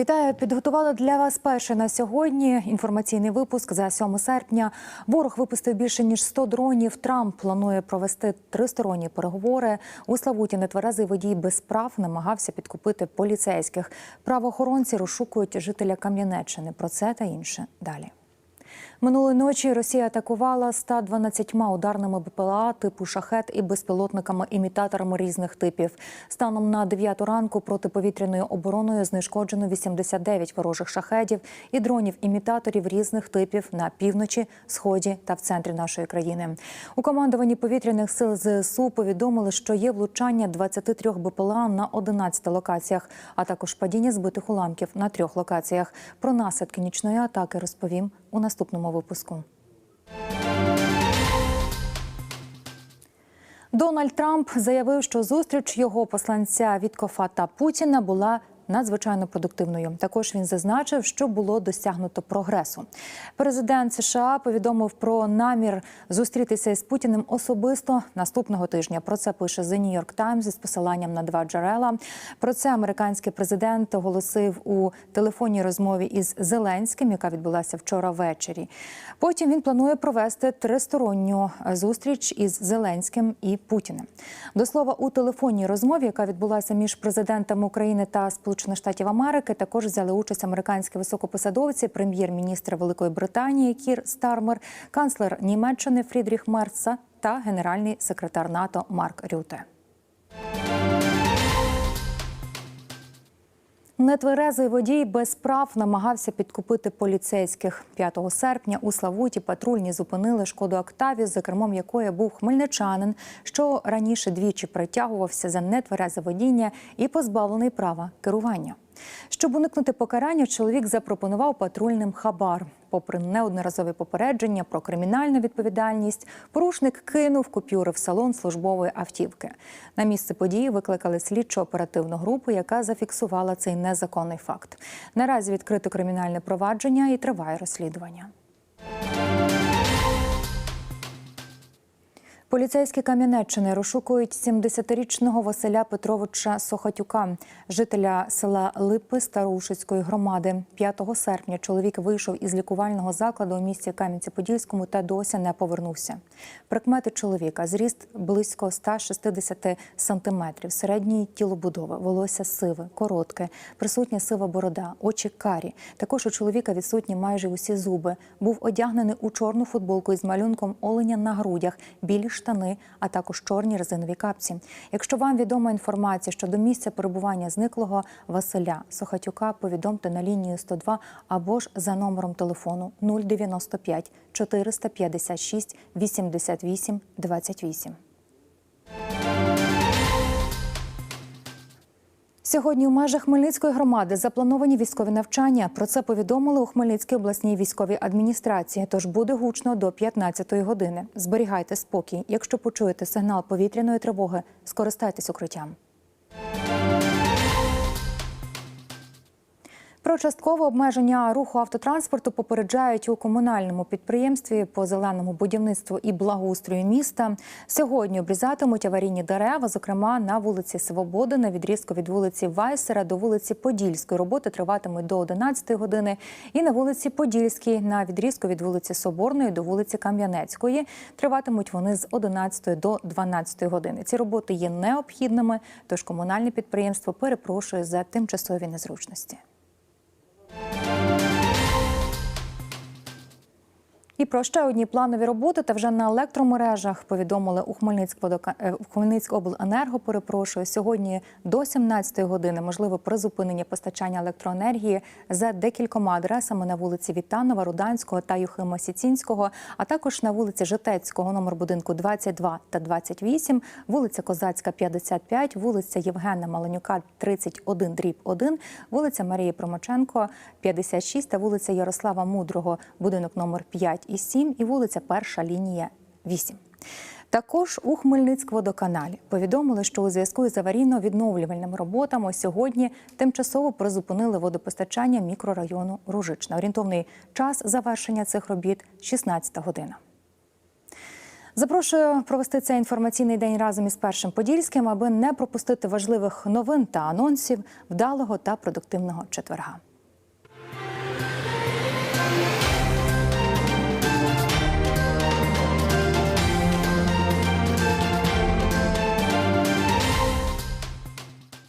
Вітаю, підготувала для вас перше на сьогодні інформаційний випуск за 7 серпня. Ворог випустив більше ніж 100 дронів. Трамп планує провести тристоронні переговори. У Славуті нетверезий водій без прав намагався підкупити поліцейських. Правоохоронці розшукують жителя Кам'янеччини. Про це та інше далі. Минулої ночі Росія атакувала 112 ударними БПЛА типу шахет і безпілотниками-імітаторами різних типів. Станом на 9 ранку протиповітряною обороною знешкоджено 89 ворожих шахедів і дронів-імітаторів різних типів на півночі, сході та в центрі нашої країни. У командуванні повітряних сил ЗСУ повідомили, що є влучання 23 БПЛА на 11 локаціях, а також падіння збитих уламків на трьох локаціях. Про наслідки нічної атаки розповім у наступному випуску. Дональд Трамп заявив, що зустріч його посланця Віткофа та Путіна була надзвичайно продуктивною. Також він зазначив, що було досягнуто прогресу. Президент США повідомив про намір зустрітися із Путіним особисто наступного тижня. Про це пише The New York Times із посиланням на два джерела. Про це американський президент оголосив у телефонній розмові із Зеленським, яка відбулася вчора ввечері. Потім він планує провести тристоронню зустріч із Зеленським і Путіним. До слова, у телефонній розмові, яка відбулася між президентами України та Сполучених Штатів Америки, також взяли участь американські високопосадовці, прем'єр-міністр Великої Британії Кір Стармер, канцлер Німеччини Фрідріх Мерца та генеральний секретар НАТО Марк Рюте. Нетверезий водій без прав намагався підкупити поліцейських 5 серпня. У Славуті патрульні зупинили шкоду Октаві, за кермом якої був хмельничанин, що раніше двічі притягувався за нетверезе водіння і позбавлений права керування. Щоб уникнути покарання, чоловік запропонував патрульним хабар. Попри неодноразові попередження про кримінальну відповідальність, порушник кинув купюри в салон службової автівки. На місце події викликали слідчо-оперативну групу, яка зафіксувала цей незаконний факт. Наразі відкрито кримінальне провадження і триває розслідування. Поліцейські Кам'янеччини розшукують 70-річного Василя Петровича Сохатюка, жителя села Липи Старушицької громади. 5 серпня чоловік вийшов із лікувального закладу у місті Кам'янці-Подільському та досі не повернувся. Прикмети чоловіка зріст близько 160 сантиметрів, середньої тілобудови, волосся сиве, коротке, присутня сива борода, очі карі. Також у чоловіка відсутні майже усі зуби. Був одягнений у чорну футболку із малюнком оленя на грудях, білі штани, а також чорні резинові капці. Якщо вам відома інформація щодо місця перебування зниклого Василя Сохатюка, повідомте на лінію 102 або ж за номером телефону 095 456 88 28. Сьогодні у межах Хмельницької громади заплановані військові навчання. Про це повідомили у Хмельницькій обласній військовій адміністрації. Тож буде гучно до 15-ї години. Зберігайте спокій. Якщо почуєте сигнал повітряної тривоги, скористайтесь укриттям. Про часткове обмеження руху автотранспорту попереджають у комунальному підприємстві по зеленому будівництву і благоустрою міста. Сьогодні обрізатимуть аварійні дерева, зокрема на вулиці Свободи, на відрізку від вулиці Вайсера до вулиці Подільської. Роботи триватимуть до 11 години. І на вулиці Подільській на відрізку від вулиці Соборної до вулиці Кам'янецької. Триватимуть вони з 11 до 12 години. Ці роботи є необхідними, тож комунальне підприємство перепрошує за тимчасові незручності. І про ще одні планові роботи та вже на електромережах повідомили у е, Хмельницькобленерго. Перепрошую сьогодні до 17 години. Можливо, призупинення постачання електроенергії за декількома адресами на вулиці Вітанова, Руданського та Юхима Сіцінського, а також на вулиці Житецького, номер будинку 22 та 28, вулиця Козацька, 55, вулиця Євгена Маленюка, 31 дріб 1, вулиця Марії Промоченко, 56 та вулиця Ярослава Мудрого, будинок номер 5 і 7 і вулиця Перша лінія 8. Також у Хмельницькводоканалі повідомили, що у зв'язку із аварійно-відновлювальними роботами сьогодні тимчасово призупинили водопостачання мікрорайону Ружична. Орієнтовний час завершення цих робіт 16 година. Запрошую провести цей інформаційний день разом із першим подільським, аби не пропустити важливих новин та анонсів вдалого та продуктивного четверга.